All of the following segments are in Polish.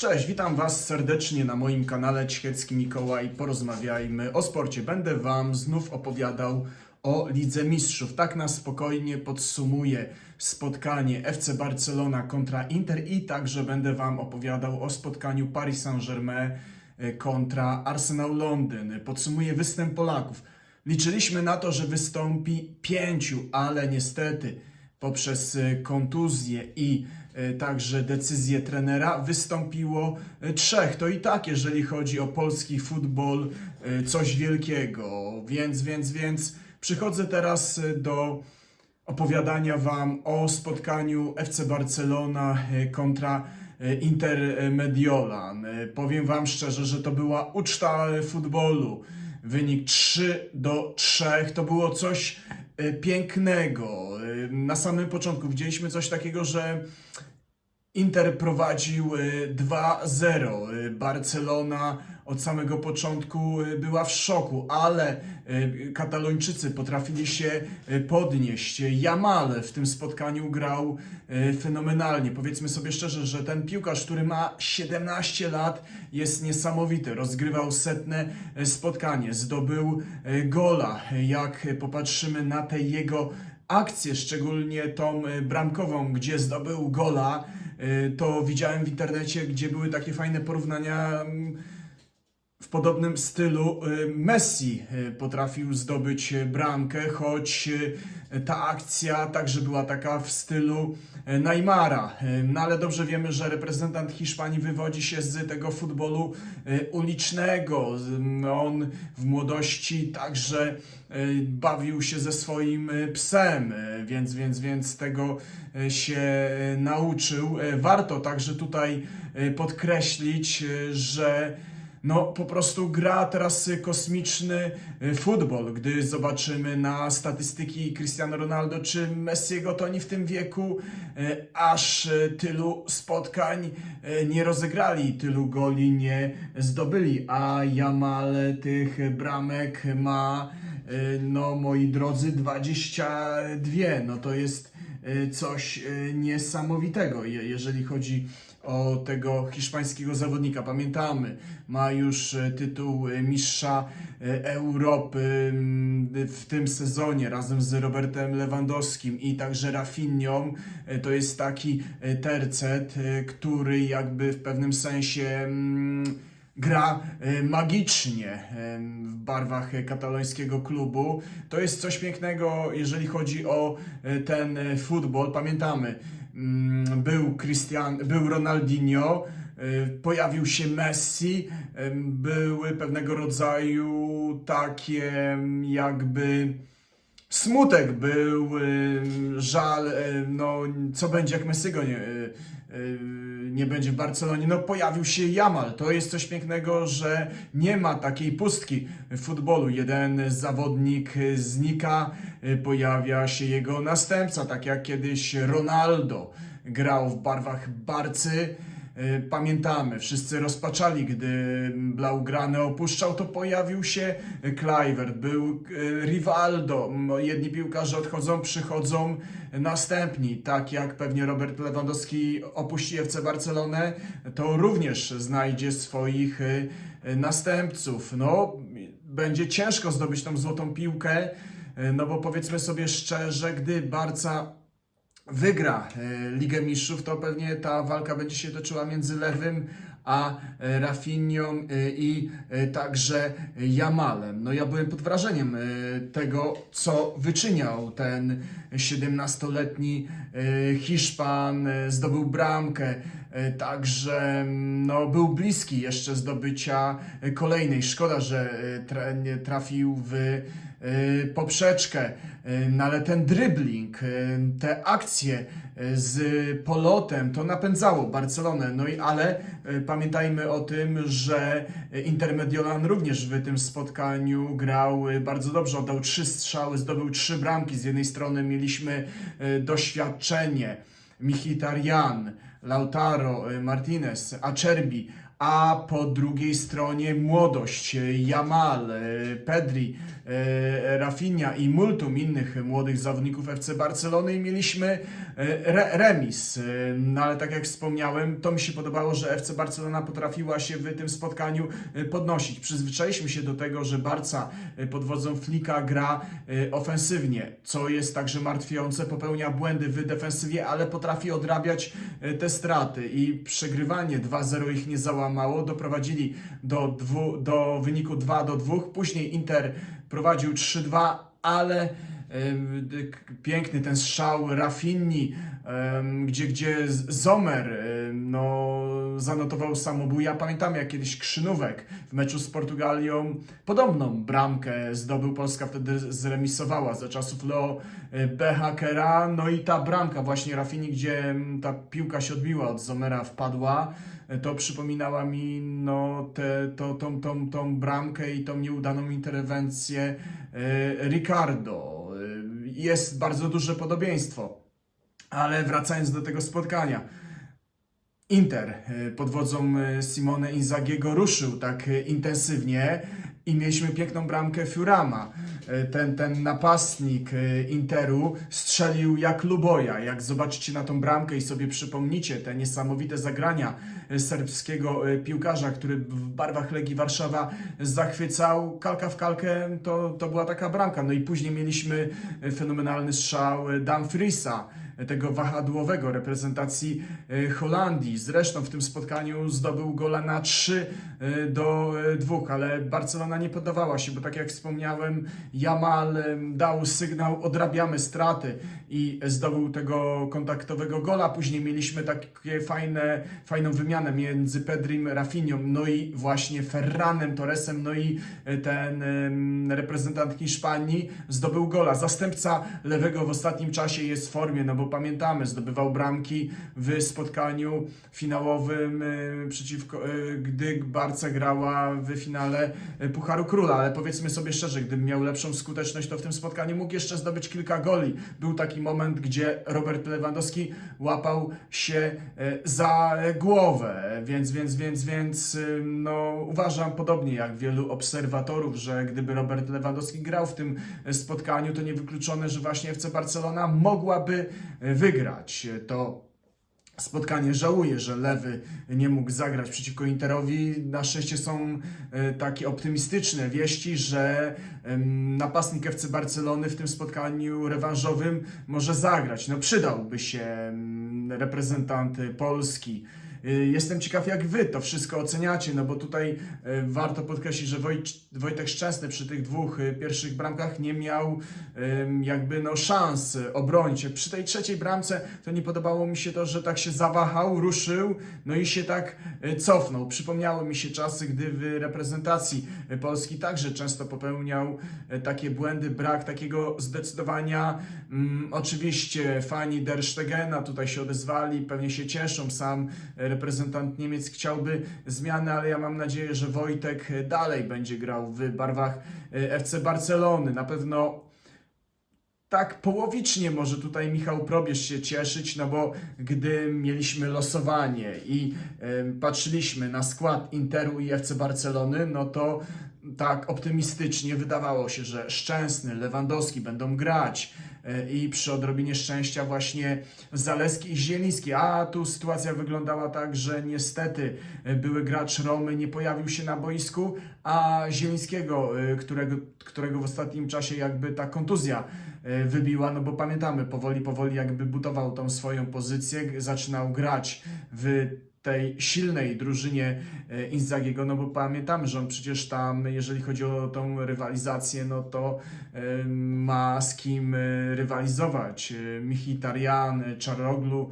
Cześć, witam Was serdecznie na moim kanale Ćwiecki Mikołaj. Porozmawiajmy o sporcie. Będę Wam znów opowiadał o Lidze Mistrzów. Tak na spokojnie podsumuję spotkanie FC Barcelona kontra Inter i także będę Wam opowiadał o spotkaniu Paris Saint-Germain e, kontra Arsenal Londyn. Podsumuję występ Polaków. Liczyliśmy na to, że wystąpi pięciu, ale niestety poprzez e, kontuzję i e, także decyzję trenera wystąpiło e, trzech. To i tak, jeżeli chodzi o polski futbol, coś wielkiego. Więc, więc, więc przychodzę teraz do opowiadania Wam o spotkaniu FC Barcelona kontra Inter Mediolan. Powiem Wam szczerze, że to była uczta futbolu. Wynik 3 do 3 to było coś e, pięknego. E, Na samym początku widzieliśmy coś takiego, że Inter prowadził e, 2-0. E, Barcelona od samego początku e, była w szoku, ale e, Katalończycy potrafili się e, podnieść. Jamal w tym spotkaniu grał fenomenalnie. Powiedzmy sobie szczerze, że ten piłkarz, który ma 17 lat, jest niesamowity. Rozgrywał setne spotkanie, zdobył gola. Jak popatrzymy na te jego akcję, szczególnie tą bramkową, gdzie zdobył gola, to widziałem w internecie, gdzie były takie fajne porównania mm, w podobnym stylu e, Messi e, potrafił zdobyć e, bramkę, choć ta akcja także była taka w stylu Neymara. No ale dobrze wiemy, że reprezentant Hiszpanii wywodzi się z tego futbolu ulicznego. No, On w młodości także bawił się ze swoim psem, więc, więc, więc tego się nauczył. Warto także tutaj podkreślić, że no po prostu gra teraz y, kosmiczny y, futbol. Gdy zobaczymy na statystyki Cristiano Ronaldo czy Messiego, to oni w tym wieku y, aż tylu spotkań nie rozegrali, tylu goli nie zdobyli, a Jamal tych bramek ma, no moi drodzy, 22. No to jest coś niesamowitego, je- jeżeli chodzi o tego hiszpańskiego zawodnika. Pamiętamy, ma już e, tytuł e, mistrza e, Europy mm, w tym sezonie razem z Robertem Lewandowskim i także Rafinhą. E, To jest taki tercet, który jakby w pewnym sensie mm, gra magicznie w barwach katalońskiego klubu. To jest coś pięknego, jeżeli chodzi o ten futbol. Pamiętamy, był Christian, był Ronaldinho, e, pojawił się Messi, e, były pewnego rodzaju takie mm, jakby smutek był, y, żal, y, no co będzie jak Messiego nie, y, nie będzie w Barcelonie. No pojawił się Jamal. To jest coś pięknego, że nie ma takiej pustki w futbolu. Jeden zawodnik znika, pojawia się jego następca, tak jak kiedyś Ronaldo grał w barwach Barcy. Y, Pamiętamy, wszyscy rozpaczali, gdy Blaugrane opuszczał, to pojawił się Kluivert, był y, Rivaldo, jedni piłkarze odchodzą, przychodzą następni, tak jak pewnie Robert Lewandowski opuści FC Barcelonę, to również znajdzie swoich y, następców. No, będzie ciężko zdobyć tą złotą piłkę, no bo powiedzmy sobie szczerze, gdy Barca wygra e, Ligę Mistrzów, to pewnie ta walka będzie się toczyła między Lewym a e, Rafinhą e, i także Jamalem. No ja byłem pod wrażeniem tego, co wyczyniał ten 17-letni e, Hiszpan, zdobył bramkę, także mm, no, był bliski jeszcze zdobycia e, kolejnej. Szkoda, że e, trafił w e, poprzeczkę, e, no ale ten dribbling, e, te akcje e, z polotem, to napędzało Barcelonę. No i ale e, pamiętajmy o tym, że Inter Mediolan również w tym spotkaniu grał e, bardzo dobrze, oddał trzy strzały, zdobył trzy bramki. Z jednej strony mieliśmy e, doświadczenie Mkhitaryan, Lautaro e, Martinez, Acerbi, a po drugiej stronie młodość, e, Jamal, e, Pedri, e, Rafinha i multum innych młodych zawodników FC Barcelony i mieliśmy re, remis. No ale tak jak wspomniałem, to mi się podobało, że FC Barcelona potrafiła się w tym spotkaniu podnosić. Przyzwyczailiśmy się do tego, że Barca pod wodzą Flika gra ofensywnie, co jest także martwiące, popełnia błędy w defensywie, ale potrafi odrabiać te straty i przegrywanie 2-0 ich nie załamało, doprowadzili do, dwu, do wyniku 2 do 2, później Inter prowadził 3-2, ale piękny ten strzał Rafinni, gdzie, gdzie Zomer no, zanotował samobuja. Pamiętam jak kiedyś Krzynówek w meczu z Portugalią podobną bramkę zdobył. Polska wtedy zremisowała za czasów Leo e, Behakera. No i ta bramka właśnie Rafinni, gdzie ta piłka się odbiła od Zomera, wpadła. e, To przypominała mi no, te, to, tą, tą, tą bramkę i tą nieudaną interwencję e, Ricardo. Jest bardzo duże podobieństwo. Ale wracając do tego spotkania. Inter e, pod wodzą e, Simone Inzagiego ruszył tak e, intensywnie i mieliśmy piękną bramkę Fiurama. E, Ten, ten napastnik e, Interu strzelił jak luboja. Jak zobaczycie na tą bramkę i sobie przypomnicie te niesamowite zagrania e, serbskiego piłkarza, który w barwach Legii Warszawa zachwycał kalka w kalkę, to, to była taka bramka. No i później mieliśmy fenomenalny strzał Dumfriesa, tego wahadłowego reprezentacji e, Holandii. Zresztą w tym spotkaniu zdobył gola na 3 e, do 2, ale Barcelona nie poddawała się, bo tak jak wspomniałem, Jamal e, dał sygnał, odrabiamy straty i zdobył tego kontaktowego gola. Później mieliśmy takie fajne, fajną wymianę między Pedrim, Rafinhą, no i właśnie Ferranem Torresem, no i e, ten reprezentant Hiszpanii zdobył gola. Zastępca lewego w ostatnim czasie jest w formie, no bo pamiętamy, zdobywał bramki w spotkaniu finałowym e, przeciwko, e, gdy Barca grała w finale e, Pucharu Króla, ale powiedzmy sobie szczerze, gdybym miał lepszą skuteczność, to w tym spotkaniu mógł jeszcze zdobyć kilka goli. Był taki moment, gdzie Robert Lewandowski łapał się za głowę, więc, więc, więc, więc no, uważam podobnie jak wielu obserwatorów, że gdyby Robert Lewandowski grał w tym spotkaniu, to niewykluczone, że właśnie FC Barcelona mogłaby wygrać to spotkanie. Żałuję, że Lewy nie mógł zagrać przeciwko Interowi. Na szczęście są e, takie optymistyczne wieści, że napastnik FC Barcelony w tym spotkaniu rewanżowym może zagrać. No przydałby się reprezentant Polski. Y, Jestem ciekaw, jak wy to wszystko oceniacie, no bo tutaj e, warto podkreślić, że Wojt, Wojtek Szczęsny przy tych dwóch e, pierwszych bramkach nie miał jakby no szans się. Przy tej trzeciej bramce to nie podobało mi się to, że tak się zawahał, ruszył, no i się tak cofnął. Przypomniały mi się czasy, gdy w reprezentacji Polski także często popełniał takie błędy, brak takiego zdecydowania. Mm, oczywiście fani Der Stegena tutaj się odezwali, pewnie się cieszą, sam reprezentant Niemiec chciałby zmiany, ale ja mam nadzieję, że Wojtek e, dalej będzie grał w barwach e, FC Barcelony. Na pewno tak połowicznie może tutaj Michał Probierz się cieszyć, no bo gdy mieliśmy losowanie i em, patrzyliśmy na skład Interu i FC Barcelony, no to tak optymistycznie wydawało się, że Szczęsny, Lewandowski będą grać e, i przy odrobinie szczęścia właśnie Zaleski i Zieliński. A tu sytuacja wyglądała tak, że niestety e, były gracz Romy nie pojawił się na boisku, a Zielińskiego, e, którego, którego w ostatnim czasie jakby ta kontuzja wybiła, no bo pamiętamy, powoli, powoli jakby budował tą swoją pozycję, zaczynał grać w tej silnej drużynie e, Inzagiego, no bo pamiętamy, że on przecież tam, jeżeli chodzi o tą rywalizację, no to e, ma z kim e, rywalizować. Mkhitaryan, e, Czaroglu,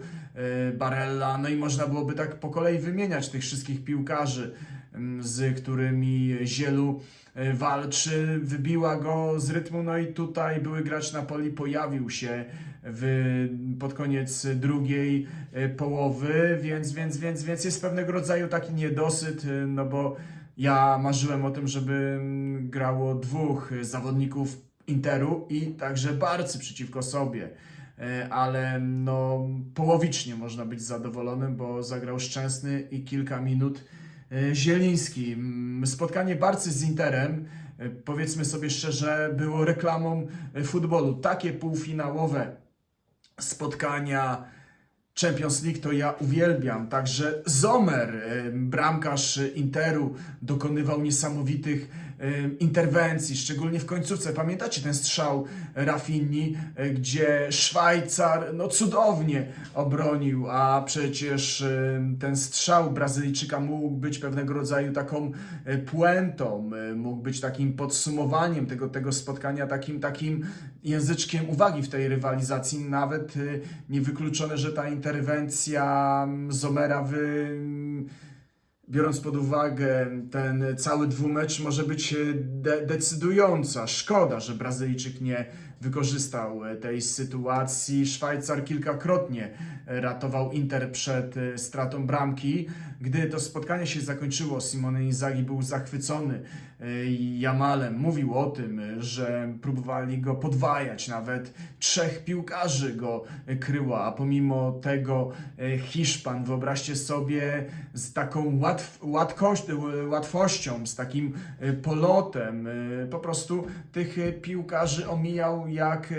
Barella, no i można byłoby tak po kolei wymieniać tych wszystkich piłkarzy, z którymi Zielu walczy, wybiła go z rytmu, no i tutaj były gracz Napoli pojawił się w, pod koniec drugiej e, połowy, więc, więc, więc, więc jest pewnego rodzaju taki niedosyt, e, no bo ja marzyłem o tym, żeby mm, grało dwóch e, zawodników Interu i także Barcy przeciwko sobie. E, Ale no, połowicznie można być zadowolonym, bo zagrał Szczęsny i kilka minut e, Zieliński. Mm, Spotkanie Barcy z Interem e, powiedzmy sobie szczerze, było reklamą e, futbolu. Takie półfinałowe spotkania Champions League to ja uwielbiam. Także Zomer, e, bramkarz Interu, dokonywał niesamowitych e, interwencji, szczególnie w końcówce. Pamiętacie ten strzał Rafinni, e, gdzie Szwajcar no cudownie obronił, a przecież ten strzał Brazylijczyka mógł być pewnego rodzaju taką e, puentą, e, mógł być takim podsumowaniem tego, tego spotkania, takim, takim języczkiem uwagi w tej rywalizacji. Nawet niewykluczone, że ta interwencja mm, Zomera wy, biorąc pod uwagę ten cały dwumecz, może być e, de decydująca. Szkoda, że Brazylijczyk nie wykorzystał tej sytuacji. Szwajcar kilkakrotnie ratował Inter przed e, stratą bramki. Gdy to spotkanie się zakończyło, Simone Inzaghi był zachwycony e, Jamalem. Mówił o tym, że próbowali go podwajać, nawet trzech piłkarzy go kryło, a pomimo tego e, Hiszpan, wyobraźcie sobie, z taką łatw, łatwością, z takim polotem, po prostu tych piłkarzy omijał jak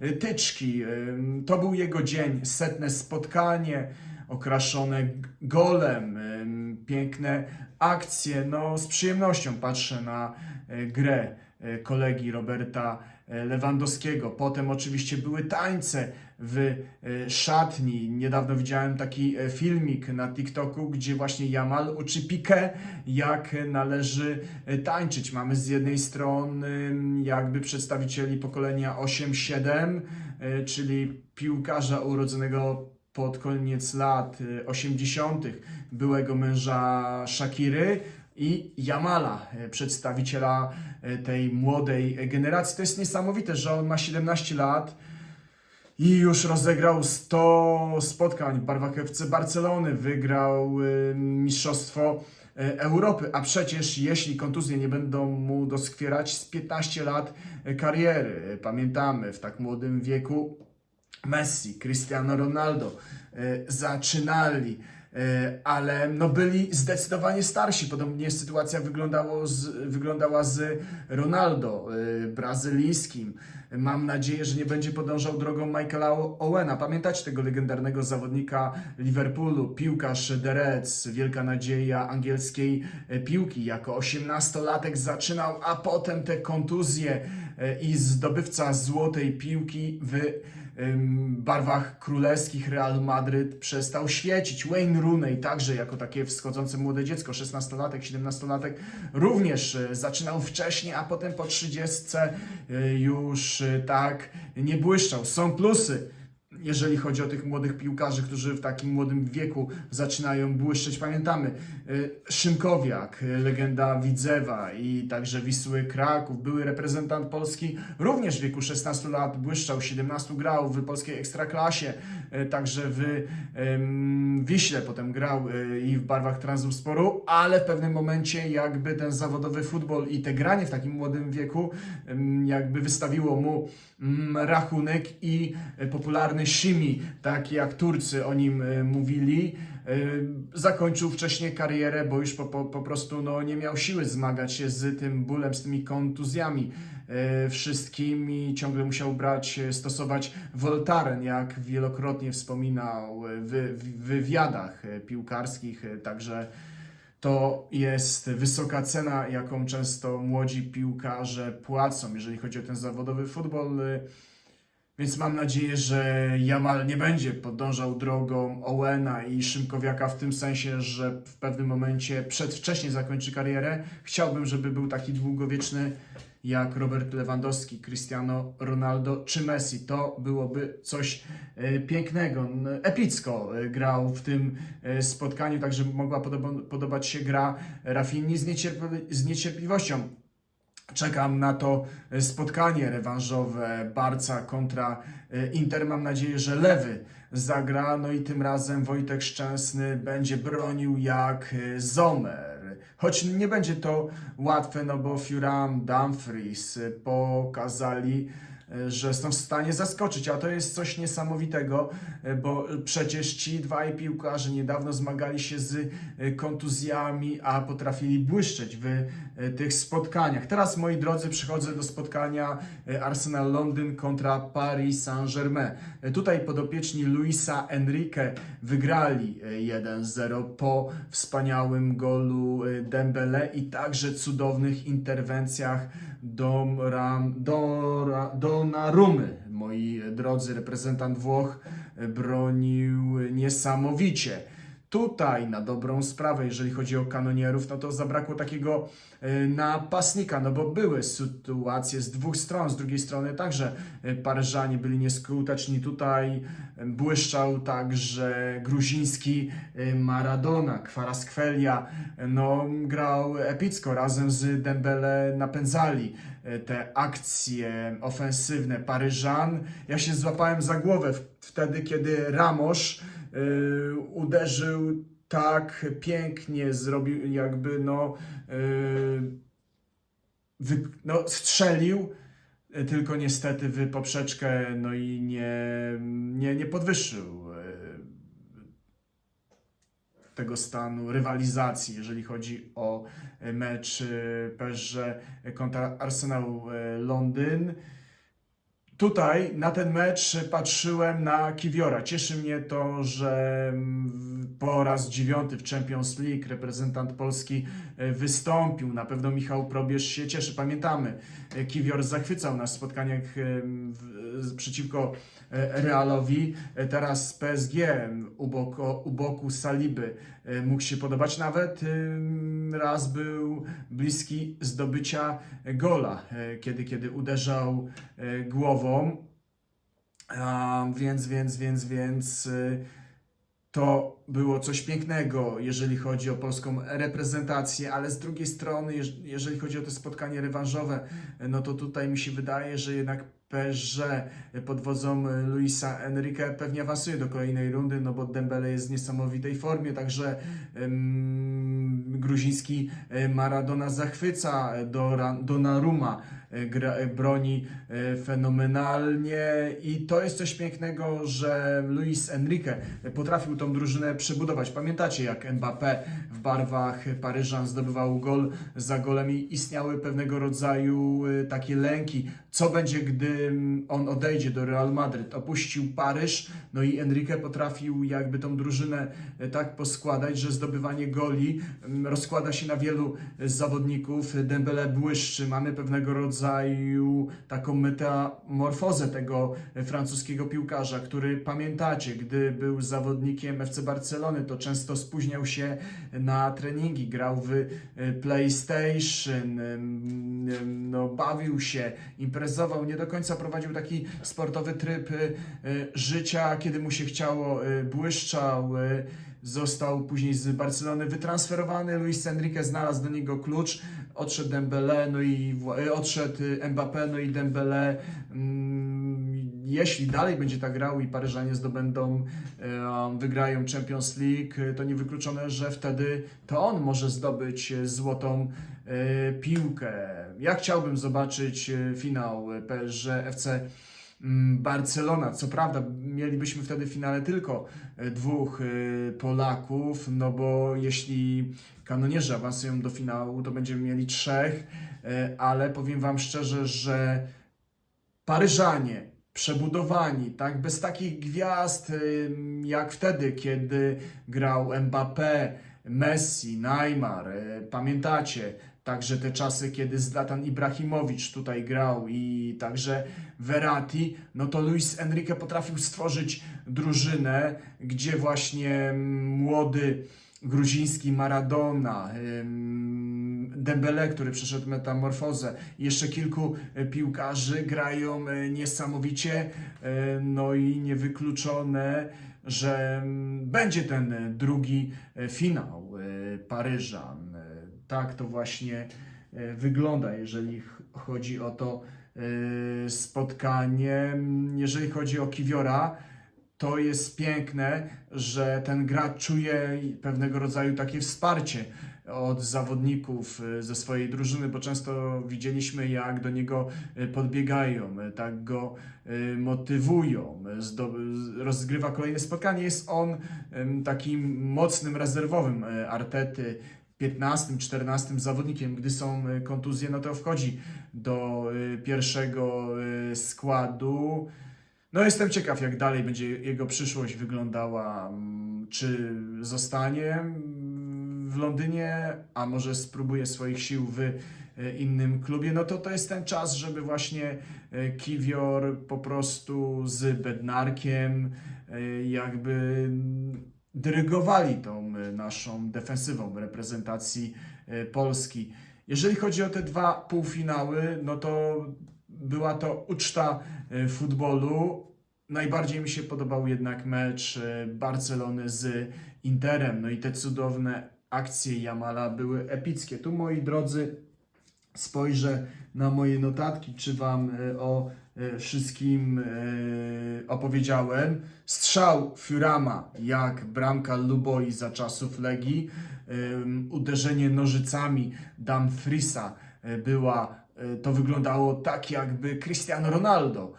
e, tyczki. E, To był jego dzień, setne spotkanie, okraszone golem, em, piękne akcje. No, z przyjemnością patrzę na e, grę e, kolegi Roberta e, Lewandowskiego. Potem oczywiście były tańce w e, szatni. Niedawno widziałem taki e, filmik na TikToku, gdzie właśnie Jamal uczy Piqué, jak należy e, tańczyć. Mamy z jednej strony jakby przedstawicieli pokolenia 8-7, e, czyli piłkarza urodzonego pod koniec lat e, 80., byłego męża Shakiry i Jamala, e, przedstawiciela e, tej młodej generacji. To jest niesamowite, że on ma 17 lat i już rozegrał 100 spotkań. W barwach Barcelony, wygrał e, Mistrzostwo Europy, a przecież jeśli kontuzje nie będą mu doskwierać z 15 lat kariery, pamiętamy w tak młodym wieku Messi, Cristiano Ronaldo zaczynali, ale no byli zdecydowanie starsi. Podobnie sytuacja wyglądało z, wyglądała z Ronaldo, e, brazylijskim. Mam nadzieję, że nie będzie podążał drogą Michaela Owena. Pamiętacie tego legendarnego zawodnika Liverpoolu, piłkarz Reds, wielka nadzieja angielskiej e, piłki. Jako 18-latek zaczynał, a potem te kontuzje e, i zdobywca złotej piłki w barwach królewskich Real Madryt przestał świecić. Wayne Rooney także jako takie wschodzące młode dziecko, 16-latek, 17-latek, również e, zaczynał wcześniej, a potem po 30 e, już e, tak nie błyszczał. Są plusy. Jeżeli chodzi o tych młodych piłkarzy, którzy w takim młodym wieku zaczynają błyszczeć, pamiętamy y, Szymkowiak, y, legenda Widzewa i także Wisły Kraków, były reprezentant Polski, również w wieku 16 lat błyszczał, 17 grał w polskiej ekstraklasie, także w Wiśle potem grał y, i w barwach Transporu, ale w pewnym momencie jakby ten zawodowy futbol i te granie w takim młodym wieku jakby wystawiło mu mm, rachunek i y, popularny Shimi, tak jak Turcy o nim mówili, zakończył wcześniej karierę, bo już po, po, po prostu no, nie miał siły zmagać się z tym bólem, z tymi kontuzjami y, wszystkimi. Ciągle musiał brać, y, stosować Voltaren, jak wielokrotnie wspominał w, wywiadach y, piłkarskich, także to jest wysoka cena, jaką często młodzi piłkarze płacą, jeżeli chodzi o ten zawodowy futbol. Więc mam nadzieję, że Jamal nie będzie podążał drogą Owena i Szymkowiaka w tym sensie, że w pewnym momencie przedwcześnie zakończy karierę. Chciałbym, żeby był taki długowieczny jak Robert Lewandowski, Cristiano Ronaldo czy Messi. To byłoby coś e, pięknego. Epicko e, grał w tym e, spotkaniu, także mogła podoba- podobać się gra Rafinni z, z niecierpliwością. Czekam na to spotkanie rewanżowe Barca kontra Inter. Mam nadzieję, że lewy zagra. No i tym razem Wojtek Szczęsny będzie bronił jak Zomer. Choć nie będzie to łatwe, no bo Thuram, Dumfries pokazali że są w stanie zaskoczyć, a to jest coś niesamowitego, e, bo przecież ci dwaj piłkarze niedawno zmagali się z e, kontuzjami, a potrafili błyszczeć w e, tych spotkaniach. Teraz, moi drodzy, przychodzę do spotkania e, Arsenal Londyn kontra Paris Saint-Germain. E, Tutaj podopieczni Luisa Enrique wygrali e, 1-0 po wspaniałym golu e, Dembele i także cudownych interwencjach Dom- Dora- Donnarumy. Moi drodzy, reprezentant Włoch bronił niesamowicie. Tutaj na dobrą sprawę, jeżeli chodzi o kanonierów, no to zabrakło takiego e, napastnika, no bo były sytuacje z dwóch stron, z drugiej strony także e, Paryżanie byli nieskuteczni. Tutaj e, błyszczał także gruziński Maradona, Kwaraskelia, no grał epicko, razem z Dembele napędzali te akcje ofensywne Paryżan. Ja się złapałem za głowę wtedy, kiedy Ramos y, uderzył tak pięknie, zrobił jakby no, y, wy, no strzelił, y, tylko niestety w poprzeczkę, no i nie, nie, nie podwyższył y, tego stanu rywalizacji, jeżeli chodzi o y, mecz y, PSG kontra Arsenal y, Londyn. Tutaj na ten mecz patrzyłem na Kiwiora. Cieszy mnie to, że mm, po raz dziewiąty w Champions League reprezentant Polski e, wystąpił. Na pewno Michał Probierz się cieszy. Pamiętamy, e, Kiwior zachwycał nas w spotkaniach e, przeciwko e, Realowi. E, Teraz PSG u boku, u boku Saliby e, mógł się podobać. Nawet raz był bliski zdobycia gola, kiedy, kiedy uderzał głową. A, więc, więc, więc, więc to było coś pięknego, jeżeli chodzi o polską reprezentację, ale z drugiej strony, jeż- jeżeli chodzi o to spotkanie rewanżowe, no to tutaj mi się wydaje, że jednak PSG pod wodzą y, Luisa Enrique pewnie awansuje do kolejnej rundy, no bo Dembele jest w niesamowitej formie, także ym, gruziński y, Maradona zachwyca do Donnarumma, y, gra, y, broni y, fenomenalnie i to jest coś pięknego, że Luis Enrique potrafił tą drużynę przebudować. Pamiętacie jak Mbappé w barwach Paryżan zdobywał gol za golem i istniały pewnego rodzaju takie lęki, co będzie, gdy mm, on odejdzie do Real Madryt, opuścił Paryż, no i Enrique potrafił jakby tą drużynę tak poskładać, że zdobywanie goli mm, rozkłada się na wielu zawodników. Dembele błyszczy, mamy pewnego rodzaju taką metamorfozę tego francuskiego piłkarza, który pamiętacie, gdy był zawodnikiem FC Barcelony, to często spóźniał się na treningi, grał w y, PlayStation, no, bawił się, imprezował, nie do końca prowadził taki sportowy tryb y, życia, kiedy mu się chciało, y, błyszczał, został później z Barcelony wytransferowany, Luis Enrique znalazł do niego klucz, odszedł Dembele, no i y, odszedł y, Mbappé, no i Dembele mm, jeśli dalej będzie tak grał i Paryżanie zdobędą, e, wygrają Champions League, e, to niewykluczone, że wtedy to on może zdobyć e, złotą e, piłkę. Ja chciałbym zobaczyć e, finał e, PSG FC Barcelona. Co prawda, mielibyśmy wtedy w finale tylko e, dwóch e, Polaków, no bo jeśli kanonierzy awansują do finału, to będziemy mieli trzech, e, ale powiem Wam szczerze, że Paryżanie przebudowani, tak, bez takich gwiazd jak wtedy, kiedy grał Mbappé, Messi, Neymar, pamiętacie, także te czasy, kiedy Zlatan Ibrahimowicz tutaj grał i także Verratti, no to Luis Enrique potrafił stworzyć drużynę, gdzie właśnie mm, młody gruziński Maradona, Dembele, który przeszedł metamorfozę jeszcze kilku e, piłkarzy grają e, niesamowicie, e, no i niewykluczone, że mm, będzie ten drugi finał Paryżan. E, tak to właśnie e, wygląda, jeżeli chodzi o to e, spotkanie. Jeżeli chodzi o Kiwiora, to jest piękne, że ten gracz czuje pewnego rodzaju takie wsparcie od zawodników e, ze swojej drużyny, bo często widzieliśmy, jak do niego podbiegają, tak go motywują, rozgrywa kolejne spotkanie. Jest on takim mocnym rezerwowym artety, 15, 14 zawodnikiem, gdy są e, kontuzje, no to wchodzi do e, pierwszego e, składu. No jestem ciekaw, jak dalej będzie jego przyszłość wyglądała. Mm, czy zostanie mm, w Londynie, a może spróbuje swoich sił w innym klubie, no to to jest ten czas, żeby właśnie Kiwior po prostu z Bednarkiem jakby mm, dyrygowali tą y, naszą defensywą reprezentacji y, Polski. Jeżeli chodzi o te dwa półfinały, no to była to uczta y, futbolu. Najbardziej mi się podobał jednak mecz Barcelony z Interem. No i te cudowne akcje Jamala były epickie. Tu, moi drodzy, spojrzę na moje notatki, czy Wam o wszystkim y, opowiedziałem. Strzał Furama, jak bramka Luboi za czasów Legii. Uderzenie nożycami Dumfriesa y, była, to wyglądało tak, jakby Cristiano Ronaldo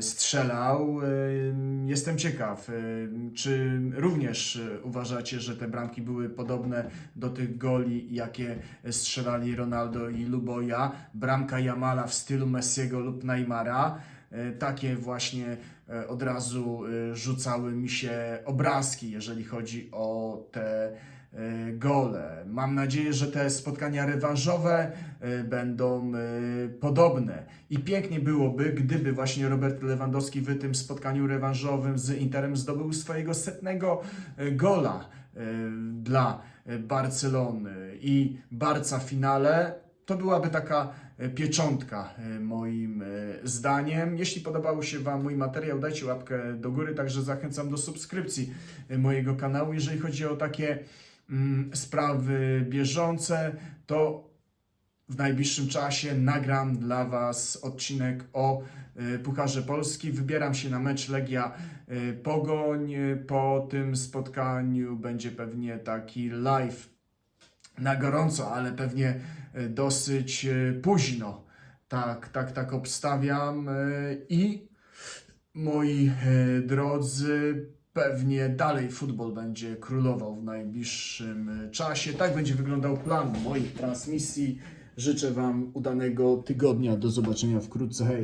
strzelał. Y, Jestem ciekaw, y, czy również y, uważacie, że te bramki były podobne do tych goli, jakie strzelali Ronaldo i Luboja. Bramka Jamala w stylu Messiego lub Neymara. Takie właśnie od razu rzucały mi się obrazki, jeżeli chodzi o te gole. Mam nadzieję, że te spotkania rewanżowe e, będą e, podobne. I pięknie byłoby, gdyby właśnie Robert Lewandowski w tym spotkaniu rewanżowym z Interem zdobył swojego setnego e, gola e, dla e, Barcelony i Barca w finale. To byłaby taka e, pieczątka e, moim e, zdaniem. Jeśli podobał się Wam mój materiał, dajcie łapkę do góry, także zachęcam do subskrypcji e, mojego kanału. Jeżeli chodzi o takie sprawy bieżące, to w najbliższym czasie nagram dla Was odcinek o e, Pucharze Polski. Wybieram się na mecz Legia e, Pogoń. Po tym spotkaniu będzie pewnie taki live na gorąco, ale pewnie e, dosyć późno. Tak, tak, tak obstawiam. I moi drodzy, pewnie dalej futbol będzie królował w najbliższym e, czasie. Tak będzie wyglądał plan moich transmisji. Życzę Wam udanego tygodnia. Do zobaczenia wkrótce. Hej!